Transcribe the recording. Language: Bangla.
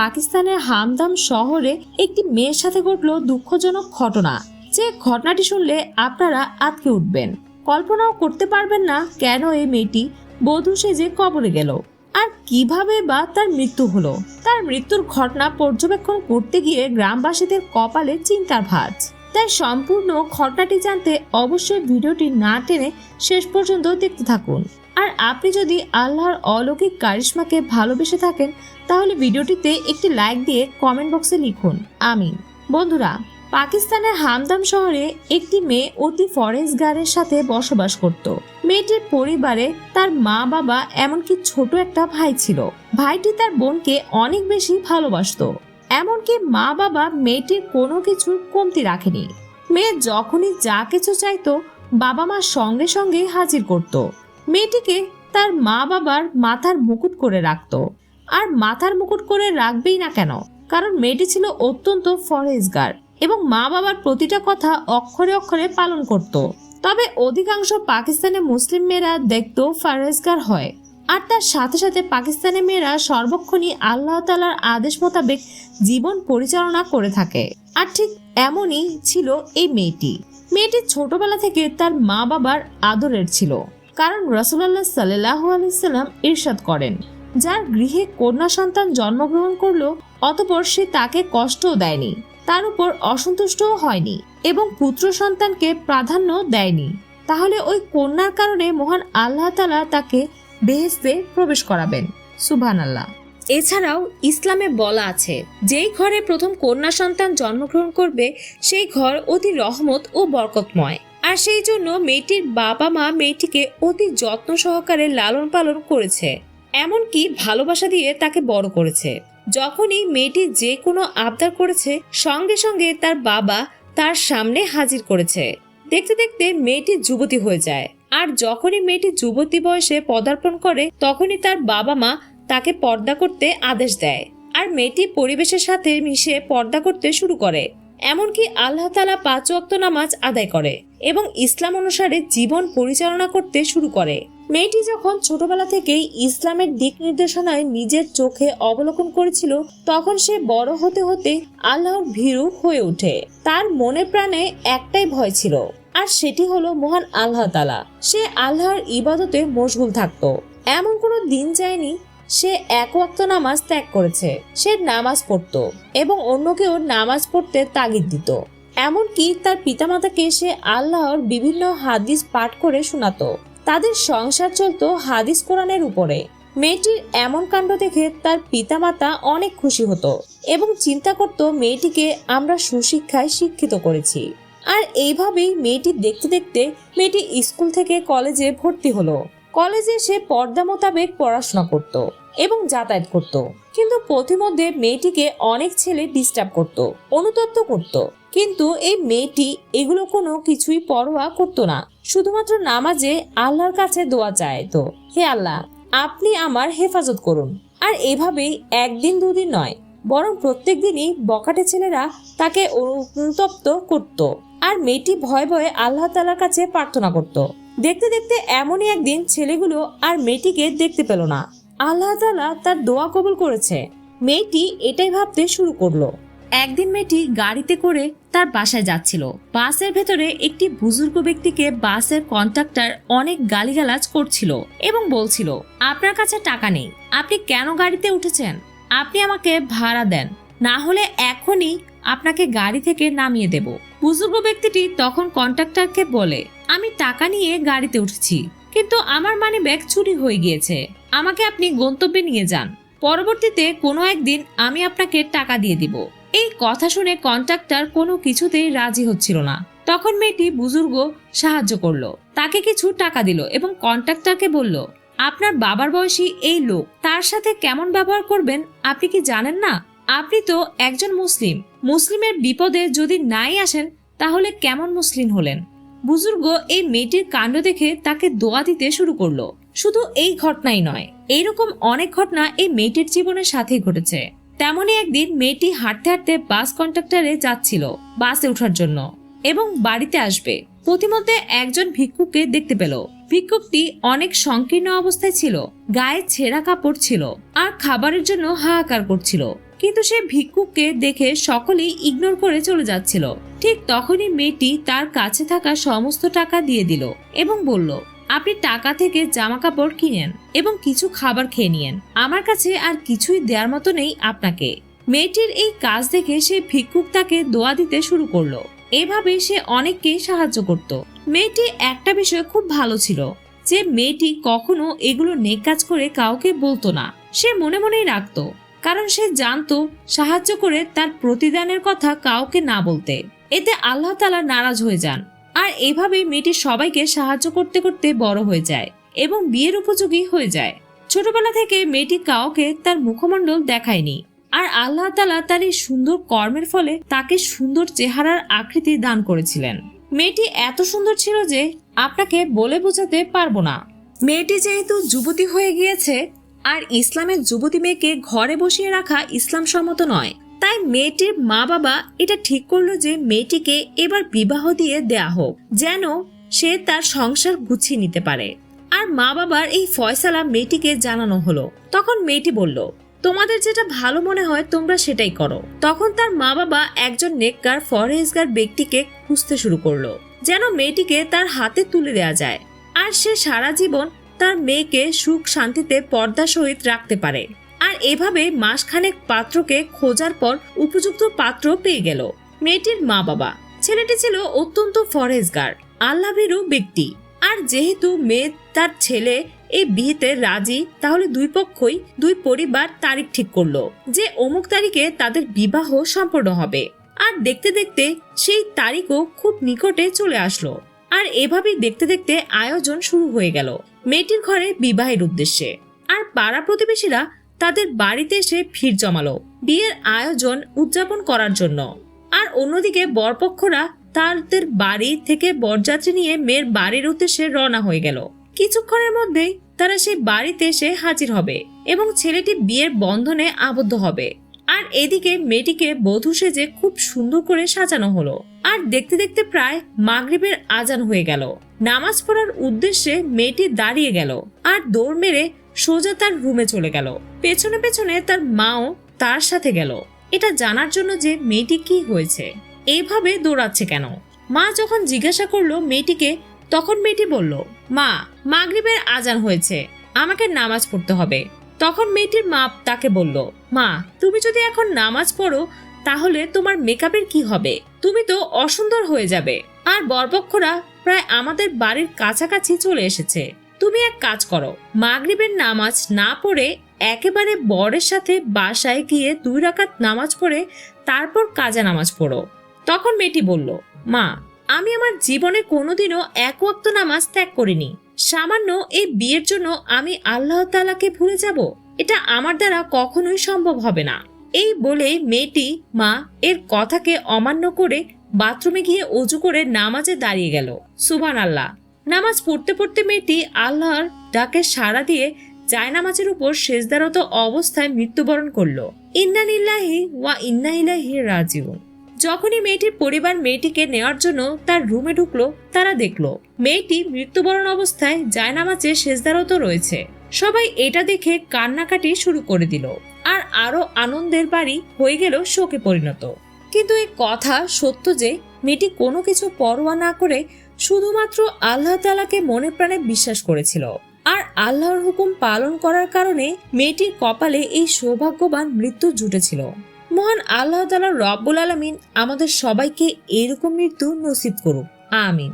পাকিস্তানের হামদাম শহরে একটি মেয়ের সাথে ঘটল দুঃখজনক ঘটনা। যে ঘটনাটি শুনলে আপনারা আটকে উঠবেন। কল্পনাও করতে পারবেন না কেন এই মেয়েটি বধূ সেজে কবরে গেল। আর কীভাবে বা তার মৃত্যু হলো? তার মৃত্যুর ঘটনা পর্যবেক্ষণ করতে গিয়ে গ্রামবাসীদের কপালে চিন্তার ভাঁজ। তাই সম্পূর্ণ ঘটনাটি জানতে অবশ্যই ভিডিওটি না টেনে শেষ পর্যন্ত দেখতে থাকুন। আর আপনি যদি আল্লাহর অলৌকিক কারিশ্মাকে ভালোবেসে থাকেন, তাহলে ভিডিওটিতে একটি লাইক দিয়ে কমেন্ট বক্সে লিখুন, আমিন। বন্ধুরা, পাকিস্তানের হামদাম শহরে একটি মেয়ে অতি ফরেস্টগার্ডের সাথে বসবাস করত। মেয়েটির পরিবারে তার মা বাবা এমনকি ছোট একটা ভাই ছিল। ভাইটি তার বোনকে অনেক বেশি ভালোবাসতো। এমনকি মা বাবা মেয়েটির কোনো কিছুর কমতি রাখেনি। মেয়ে যখনই যা কিছু চাইতো বাবা মা সঙ্গে সঙ্গে হাজির করত। মেয়েটিকে তার মা বাবার মাথার মুকুট করে রাখতো। আর মাথার মুকুট করে রাখবেই না কেন? কারণ মেয়েটি ছিল অত্যন্ত ফরেজগার এবং মা বাবার প্রতিটা কথা অক্ষরে অক্ষরে পালন করত। তবে অধিকাংশ পাকিস্তানের মুসলিম মেয়েরা দেখতো ফরেজগার হয়। আর তার সাথে সাথে পাকিস্তানি মেয়েরা সর্বক্ষণই আল্লাহ তালার আদেশ মোতাবেক জীবন পরিচালনা করে থাকে। আর ঠিক এমনই ছিল এই মেয়েটি। মেয়েটি ছোটবেলা থেকে তার মা বাবার আদরের ছিল। কারণ রসুল্লাহ সাল্লাহ আলাইসাল্লাম ইরশাদ করেন। যার গৃহে কন্যা সন্তান জন্মগ্রহণ করল, অতপর সে তাকে কষ্টও দেয়নি, তার উপর অসন্তুষ্টও হয়নি এবং পুত্র সন্তানকে প্রাধান্য দেয়নি। তাহলে ওই কন্যার কারণে মহান আল্লাহ তালা তাকে বেহেস্তে প্রবেশ করাবেন। সুবহান আল্লাহ এছাড়াও ইসলামে বলা আছে, যেই ঘরে প্রথম কন্যা সন্তান জন্মগ্রহণ করবে, সেই ঘর অতি রহমত ও বরকতময়। আর সেই জন্য মেয়েটির বাবা মা মেয়েটিকে অতি যত্ন সহকারে লালন পালন করেছে। এমনকি ভালোবাসা দিয়ে তাকে বড় করেছে। যখনই মেয়েটি যে কোনো আবদার করেছে, সঙ্গে সঙ্গে তার বাবা তার সামনে হাজির করেছে। দেখতে দেখতে মেয়েটি যুবতী হয়ে যায়। আর যখনই মেয়েটি যুবতী বয়সে পদার্পণ করে, তখনই তার বাবা মা তাকে পর্দা করতে আদেশ দেয়। আর মেয়েটি পরিবেশের সাথে মিশে পর্দা করতে শুরু করে। এমনকি আল্লাহ তালা পাঁচ ওয়াক্ত নামাজ আদায় করে। এবং ইসলাম অনুসারে জীবন পরিচালনা করতে শুরু করে। মেয়েটি যখন ছোটবেলা থেকেই ইসলামের দিক নির্দেশনায় নিজের চোখে অবলোকন করেছিল, তখন সে বড় হতে হতে আল্লাহর ভীরু হয়ে ওঠে। তার মনে প্রাণে একটাই ভয় ছিল, আর সেটি হলো মহান আল্লাহ তালা সে আল্লাহর ইবাদতে মশগুল থাকতো। এমন কোনো দিন যায়নি, সে এক ওয়াক্ত নামাজ ত্যাগ করেছে। সে নামাজ পড়তো এবং অন্যকেও নামাজ পড়তে তাগিদ দিত। এমনকি তার পিতামাতাকে সে আল্লাহর বিভিন্ন হাদিস পাঠ করে শোনাতো। তাদের সংসার চলতো হাদিস কোরআনের উপরে। মেয়েটির এমন কাণ্ড দেখে তার পিতামাতা অনেক খুশি হতো এবং চিন্তা করত মেয়েটিকে আমরা সুশিক্ষায় শিক্ষিত করেছি। আর এইভাবেই মেয়েটি দেখতে দেখতে মেয়েটি স্কুল থেকে কলেজে ভর্তি হলো। কলেজে সে পর্দা মোতাবেক পড়াশোনা করত এবং যাতায়াত করত। কিন্তু পথিমধ্যে মেয়েটিকে অনেক ছেলে ডিস্টার্ব করত, অনুতপ্ত করত। কিন্তু এই মেয়েটি এগুলো কোনো কিছুই পরোয়া করতো না। শুধুমাত্র নামাজে আল্লাহর কাছে দোয়া চায় তো হে আল্লাহ, আপনি আমার হেফাজত করুন। আর এভাবেই একদিন দুদিন নয়, বরং প্রত্যেক দিনই বকাটে ছেলেরা তাকে অনুতপ্ত করত। আর মেয়েটি ভয়ে ভয়ে আল্লাহ তালার কাছে প্রার্থনা করত। দেখতে দেখতে এমনই একদিন ছেলেগুলো আর মেয়েটিকে দেখতে পেল না। আল্লাহ তালা তার দোয়া কবুল করেছে। মেয়েটি এটাই ভাবতে শুরু করল। একদিন মেয়েটি গাড়িতে করে তার বাসায় যাচ্ছিল। বাসের ভেতরে একটি বুজুর্গ ব্যক্তিকে বাসের কন্ট্রাক্টর অনেক গালিগালাজ করছিল এবং বলছিল, আপনার কাছে টাকা নেই। আপনি কেন গাড়িতে উঠেছেন? আপনি আমাকে ভাড়া দেন। না হলে এখনই আপনাকে গাড়ি থেকে নামিয়ে দেব। বুজুর্গ ব্যক্তিটি তখন কন্ট্রাক্টরকে বলে আমি টাকা নিয়ে গাড়িতে উঠেছি, কিন্তু আমার মানি ব্যাগ চুরি হয়ে গিয়েছে। আমাকে আপনি গন্তব্যে নিয়ে যান। পরবর্তীতে কোনো একদিন আমি আপনাকে টাকা দিয়ে দিব। এই কথা শুনে কন্ট্রাক্টর কোনো কিছুতেই রাজি হচ্ছিল না। তখন মেয়েটি বুজুর্গ সাহায্য করল। তাকে কিছু টাকা দিল এবং কন্ট্রাক্টরকে বলল, আপনার বাবার বয়সী এই লোক, তার সাথে কেমন ব্যবহার করবেন আপনি কি জানেন না? আপনি তো একজন মুসলিম। মুসলিমের বিপদে যদি নাই আসেন, তাহলে কেমন মুসলিম হলেন? বুজুর্গ এই মেয়েটির কাণ্ড দেখে তাকে দোয়া দিতে শুরু করল। শুধু এই ঘটনাই নয়, এইরকম অনেক ঘটনা এই মেয়েটির জীবনের সাথেই ঘটেছে। তেমনই একদিন মেয়েটি হাঁটতে হাঁটতে বাস কন্ট্রাক্টরে যাচ্ছিল, বাসে ওঠার জন্য, এবং বাড়িতে আসবে। প্রতিমধ্যে একজন ভিক্ষুককে দেখতে পেল। ভিক্ষুকটি অনেক সংকীর্ণ অবস্থায় ছিল, গায়ে ছেঁড়া কাপড় ছিল, আর খাবারের জন্য হাহাকার করছিল। কিন্তু সে ভিক্ষুককে দেখে সকলেই ইগনোর করে চলে যাচ্ছিল। ঠিক তখনই মেয়েটি তার কাছে থাকা সমস্ত টাকা দিয়ে দিল এবং বলল, আপনি টাকা থেকে জামা কাপড় কিনেন এবং কিছু খাবার খেয়ে নিয়েন। আমার কাছে আর কিছুই দেওয়ার মতো নেই আপনাকে। মেয়েটির এই কাজ দেখে সে ভিক্ষুক তাকে দোয়া দিতে শুরু করল। এভাবে সে অনেককেই সাহায্য করত। মেয়েটি একটা বিষয় খুব ভালো ছিল, যে মেয়েটি কখনো এগুলো নেক কাজ করে কাউকে বলতো না। সে মনে মনেই রাখতো কারণ সে জানতো সাহায্য করে তার প্রতিদানের কথা কাউকে না বলতে। এতে আল্লাহ তালা নারাজ হয়ে যান। আর এভাবেই মেয়েটি সবাইকে সাহায্য করতে করতে বড় হয়ে যায় এবং বিয়ের উপযোগী হয়ে যায়। ছোটবেলা থেকে মেয়েটি কাউকে তার মুখমণ্ডল দেখায়নি। আর আল্লাহ তালা তার এই সুন্দর কর্মের ফলে তাকে সুন্দর চেহারার আকৃতি দান করেছিলেন। মেয়েটি এত সুন্দর ছিল যে আপনাকে বলে বোঝাতে পারব না। মেয়েটি যেহেতু যুবতী হয়ে গিয়েছে আর ইসলামের যুবতী মেয়েকে ঘরে বসিয়ে রাখা ইসলাম সম্মত নয়। তাই মেয়েটির মা বাবা এটা ঠিক করল যে মেয়েটিকে এবার বিবাহ দিয়ে দেয়া হোক, যেন সে তার সংসার গুছিয়ে নিতে পারে। আর মা বাবার এই ফয়সালা মেয়েটিকে জানানো হলো। তখন মেয়েটি বলল, তোমাদের যেটা ভালো মনে হয় তোমরা সেটাই করো। তখন তার মা বাবা একজন নেককার ফরেজগার ব্যক্তিকে খুঁজতে শুরু করল, যেন মেয়েটিকে তার হাতে তুলে দেওয়া যায়। আর সে সারা জীবন তার মেয়েকে সুখ শান্তিতে পর্দা সহিত রাখতে পারে। আর এভাবে মাসখানেক পাত্রকে খোঁজার পর উপযুক্ত পাত্র পেয়ে গেল মেয়েটির মা বাবা ছেলেটি ছিল অত্যন্ত ফরেজগার আল্লাভীরু ব্যক্তি। আর যেহেতু মেয়ে তার ছেলে এই বিয়েতে রাজি, তাহলে দুই পক্ষই, দুই পরিবার তারিখ ঠিক করল যে অমুক তারিখে তাদের বিবাহ সম্পন্ন হবে। আর দেখতে দেখতে সেই তারিখও খুব নিকটে চলে আসলো। আর এভাবেই দেখতে দেখতে আয়োজন শুরু হয়ে গেল। মেয়েটির ঘরে বিবাহের উদ্দেশ্যে। আর পাড়া প্রতিবেশীরা তাদের বাড়িতে এসে ভিড় জমালো। বিয়ের আয়োজন উদযাপন করার জন্য। আর অন্যদিকে বরপক্ষরা তাদের বাড়ি থেকে বরযাত্রী নিয়ে মেয়ের বাড়ির উদ্দেশ্যে রওনা হয়ে গেল। কিছুক্ষণের মধ্যেই তারা সেই বাড়িতে এসে হাজির হবে এবং ছেলেটি বিয়ের বন্ধনে আবদ্ধ হবে। আর এদিকে মেয়েটিকে বধূ সেজে খুব সুন্দর করে সাজানো হলো। আর দেখতে দেখতে প্রায় মাগরিবের আজান হয়ে গেল। নামাজ পড়ার উদ্দেশ্যে মেয়েটি দাঁড়িয়ে গেল আর দৌড় মেরে সোজা তার রুমে চলে গেল। পেছনে পেছনে তার মাও তার সাথে গেল। এটা জানার জন্য যে মেয়েটি কি হয়েছে। এইভাবে দৌড়াচ্ছে কেন? মা যখন জিজ্ঞাসা করল মেয়েটিকে, তখন মেয়েটি বলল, মা, মাগরিবের আজান হয়েছে, আমাকে নামাজ পড়তে হবে। তখন মেয়েটির মা তাকে বলল, মা, তুমি যদি এখন নামাজ পড়ো, তাহলে তোমার মেকআপের কি হবে? তুমি তো অসুন্দর হয়ে যাবে। আর বরপক্ষরা প্রায় আমাদের বাড়ির কাছাকাছি চলে এসেছে। তুমি এক কাজ করো, মাগরিবের নামাজ না পড়ে একেবারে বরের সাথে বাসায় গিয়ে দুই রাকাত নামাজ পড়ে তারপর কাজা নামাজ পড়ো। তখন মেয়েটি বলল, মা, আমি আমার জীবনে কোনোদিনও এক ওয়াক্ত নামাজ ত্যাগ করিনি। সামান্য এই বিয়ের জন্য আমি আল্লাহ তালাকে ভুলে যাব। এটা আমার দ্বারা কখনোই সম্ভব হবে না। এই বলে মেয়েটি মা এর কথাকে অমান্য করে বাথরুমে গিয়ে অজু করে নামাজে দাঁড়িয়ে গেল। সুবান আল্লাহ নামাজ পড়তে পড়তে মেয়েটি আল্লাহর ডাকে সাড়া দিয়ে জায়নামাজের উপর সেজদারত অবস্থায় মৃত্যুবরণ করল। ইন্নানিল্লাহি ওয়া ইন্না ইলাইহি রাজিউন। যখনই মেয়েটির পরিবার মেয়েটিকে নেওয়ার জন্য তার রুমে ঢুকলো, তারা দেখল, মেয়েটি মৃত্যুবরণ অবস্থায় জায়নামাজে সেজদারত রয়েছে। সবাই এটা দেখে কান্নাকাটি শুরু করে দিল, আর আরও আনন্দের বাড়ি হয়ে গেল শোকে পরিণত। কিন্তু এই কথা সত্য যে মেয়েটি কোনো কিছু পরোয়া না করে শুধুমাত্র আল্লাহ তালাকে মনে প্রাণে বিশ্বাস করেছিল। আর আল্লাহর হুকুম পালন করার কারণে মেয়েটির কপালে এই সৌভাগ্যবান মৃত্যু জুটেছিল। মহান আল্লাহ তালা রব্বুল আলমিন আমাদের সবাইকে এরকম মৃত্যু নসিব করুক। আমিন।